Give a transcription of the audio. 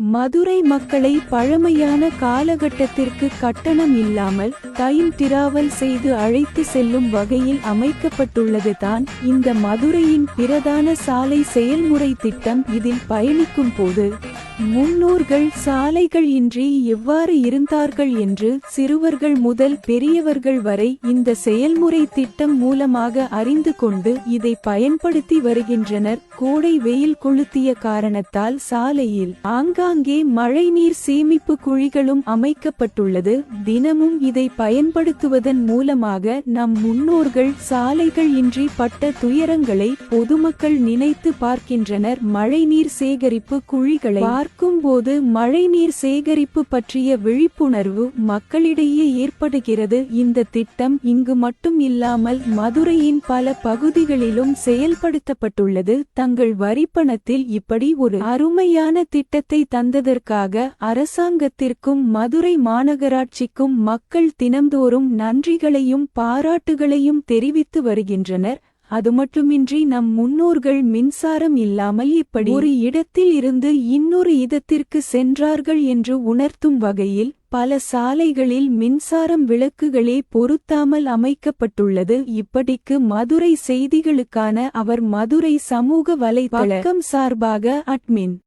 மதுரை மக்களை பழமையான காலகட்டத்திற்கு கட்டணம் இல்லாமல் டைம் டிராவல் செய்து அழைத்து செல்லும் வகையில் அமைக்கப்பட்டுள்ளது தான் இந்த மதுரையின் பிரதான சாலை செயல்முறை திட்டம் இதில் பயணிக்கும் போது. முன்னோர்கள் சாலைகள் இன்றி எவ்வாறு இருந்தார்கள் என்று சிறுவர்கள் முதல் பெரியவர்கள் வரை இந்த செயல்முறை திட்டம் மூலமாக அறிந்து கொண்டு இதை பயன்படுத்தி வருகின்றனர். கோடை வெயில் கொளுத்திய காரணத்தால் சாலையில் ஆங்காங்கே மழைநீர் சேமிப்பு குழிகளும் அமைக்கப்பட்டுள்ளது. தினமும் இதை பயன்படுத்துவதன் மூலமாக நம் முன்னோர்கள் சாலைகள் இன்றி பட்ட துயரங்களை பொதுமக்கள் நினைத்து பார்க்கின்றனர். மழைநீர் சேகரிப்பு குழிகளை பார்க்கும்போது மழைநீர் சேகரிப்பு பற்றிய விழிப்புணர்வு மக்களிடையே ஏற்படுகிறது. இந்த திட்டம் இங்கு மட்டும் இல்லாமல் மதுரையின் பல பகுதிகளிலும் செயல்படுத்தப்பட்டுள்ளது. தங்கள் வரிப்பணத்தில் இப்படி ஒரு அருமையான திட்டத்தை தந்ததற்காக அரசாங்கத்திற்கும் மதுரை மாநகராட்சிக்கும் மக்கள் தினம்தோறும் நன்றிகளையும் பாராட்டுகளையும் தெரிவித்து வருகின்றனர். அது மட்டுமின்றி நம் முன்னோர்கள் மின்சாரம் இல்லாமல் இப்படி ஒரு இடத்தில் இருந்து இன்னொரு இடத்திற்கு சென்றார்கள் என்று உணர்த்தும் வகையில் பல சாலைகளில் மின்சாரம் விளக்குகளே பொருத்தாமல் அமைக்கப்பட்டுள்ளது. இப்படிக்கு மதுரை செய்திகளுக்கான அவர் மதுரை சமூக வலைதளம் சார்பாக அட்மின்.